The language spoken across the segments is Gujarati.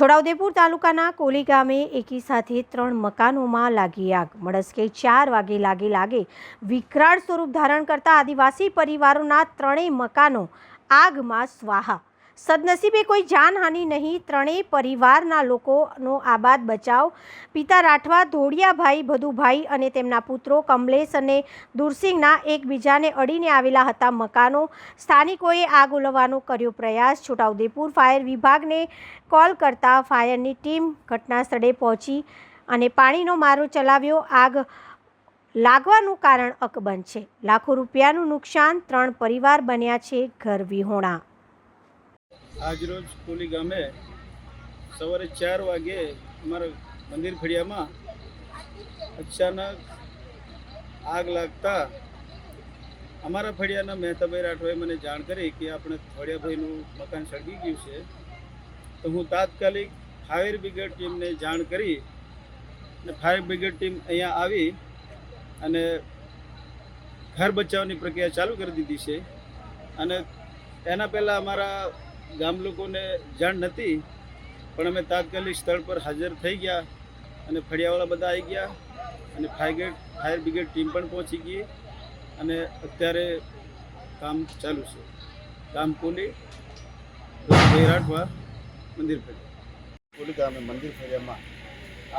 છોટાઉદેપુર તાલુકાના કોલી ગામે એકી સાથે ત્રણ મકાનોમાં લાગી આગ. મળસ્કે ચાર વાગે લાગે લાગે વિકરાળ સ્વરૂપ ધારણ કરતા આદિવાસી પરિવારોના ત્રણેય મકાનો આગમાં સ્વાહા. સદનસીબે કોઈ જાનહાનિ નહીં. ત્રણેય પરિવારના લોકોનો આબાદ બચાવ. પિતા રાઠવા, ધોળિયાભાઈ ભદુભાઈ અને તેમના પુત્રો કમલેશ અને દુરસિંહના એકબીજાને અડીને આવેલા હતા મકાનો. સ્થાનિકોએ આગ ઓલવવાનો કર્યો પ્રયાસ. છોટાઉદેપુર ફાયર વિભાગને કોલ કરતા ફાયરની ટીમ ઘટના સ્થળે પહોંચી અને પાણીનો મારો ચલાવ્યો. આગ લાગવાનું કારણ અકબંધ છે. લાખો રૂપિયાનું નુકસાન, ત્રણ પરિવાર બન્યા છે ઘર વિહોણા. આજરોજ કોલી ગામે સવારે ચાર વાગે અમારા મંદિર ફળિયામાં અચાનક આગ લાગતા અમારા ફળિયાના મહેતાભાઈ રાઠવાએ મને જાણ કરી કે આપણે ફળિયાભાઈનું મકાન સળગી ગયું છે. તો હું તાત્કાલિક ફાયર બ્રિગેડ ટીમને જાણ કરી અને ફાયર બ્રિગેડ ટીમ અહીંયા આવી અને ઘર બચાવની પ્રક્રિયા ચાલુ કરી દીધી છે. અને એના પહેલાં અમારા ગામ લોકોને જાણ નથી, પણ અમે તાત્કાલિક સ્થળ પર હાજર થઈ ગયા અને ફળિયાવાળા બધા આવી ગયા અને ફાયર ફાયર બ્રિગેડ ટીમ પણ પહોંચી ગઈ અને અત્યારે કામ ચાલુ છે. કામ કોલી રાઠવા મંદિર ફેરિયા કોલી ગામે મંદિર ફેરિયામાં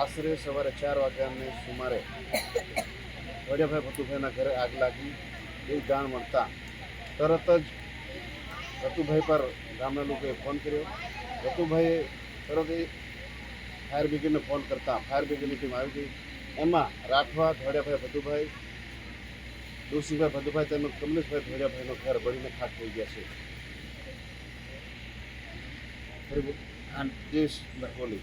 આશરે સવારે ચાર વાગ્યાને સુમારે વડિયાભાઈ ભતુભાઈના ઘરે આગ લાગી. એ જાણ મળતા તરત જ રતુભાઈ પર ગામના લોકોએ ફોન કર્યો. રતુભાઈએ તરત ફાયર બ્રિગેડને ફોન કરતા ફાયર બ્રિગેડની ટીમ આવી ગઈ. એમાં રાઠવા ધોડિયાભાઈ ભદુભાઈ દુરસિંહભાઈ ભદુભાઈ તેમજ કમલેશભાઈ ધોડિયાભાઈનું ઘર બળીને ખાક થઈ ગયા છે. બોલી.